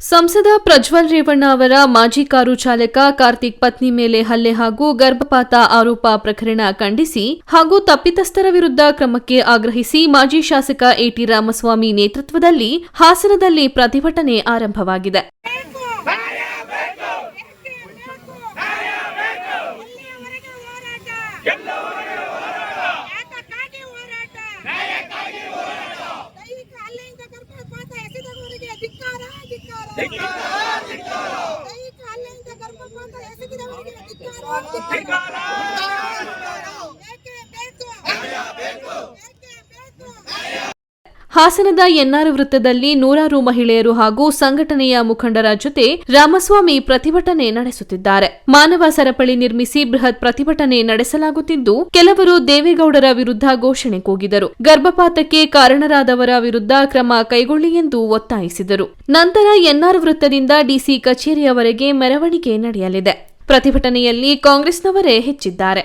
ಸಂಸದ ಪ್ರಜ್ವಲ್ ರೇವಣ್ಣ ಅವರ ಮಾಜಿ ಕಾರು ಚಾಲಕ ಕಾರ್ತಿಕ್ ಪತ್ನಿ ಮೇಲೆ ಹಲ್ಲೆ ಹಾಗೂ ಗರ್ಭಪಾತ ಆರೋಪ ಪ್ರಕರಣ ಖಂಡಿಸಿ ಹಾಗೂ ತಪ್ಪಿತಸ್ಥರ ವಿರುದ್ಧ ಕ್ರಮಕ್ಕೆ ಆಗ್ರಹಿಸಿ ಮಾಜಿ ಶಾಸಕ ಎಟಿ ರಾಮಸ್ವಾಮಿ ನೇತೃತ್ವದಲ್ಲಿ ಹಾಸನದಲ್ಲಿ ಪ್ರತಿಭಟನೆ ಆರಂಭವಾಗಿದೆ. ಧಿಕ್ಕಾರ ಧಿಕ್ಕಾರ. ಹಾಸನದ ಎನ್ಆರ್ ವೃತ್ತದಲ್ಲಿ ನೂರಾರು ಮಹಿಳೆಯರು ಹಾಗೂ ಸಂಘಟನೆಯ ಮುಖಂಡರ ಜೊತೆ ರಾಮಸ್ವಾಮಿ ಪ್ರತಿಭಟನೆ ನಡೆಸುತ್ತಿದ್ದಾರೆ. ಮಾನವ ಸರಪಳಿ ನಿರ್ಮಿಸಿ ಬೃಹತ್ ಪ್ರತಿಭಟನೆ ನಡೆಸಲಾಗುತ್ತಿದ್ದು, ಕೆಲವರು ದೇವೇಗೌಡರ ವಿರುದ್ಧ ಘೋಷಣೆ ಕೂಗಿದರು. ಗರ್ಭಪಾತಕ್ಕೆ ಕಾರಣರಾದವರ ವಿರುದ್ಧ ಕ್ರಮ ಕೈಗೊಳ್ಳಿ ಎಂದು ಒತ್ತಾಯಿಸಿದರು. ನಂತರ ಎನ್ಆರ್ ವೃತ್ತದಿಂದ ಡಿಸಿ ಕಚೇರಿಯವರೆಗೆ ಮೆರವಣಿಗೆ ನಡೆಯಲಿದೆ. ಪ್ರತಿಭಟನೆಯಲ್ಲಿ ಕಾಂಗ್ರೆಸ್ನವರೇ ಹೆಚ್ಚಿದ್ದಾರೆ.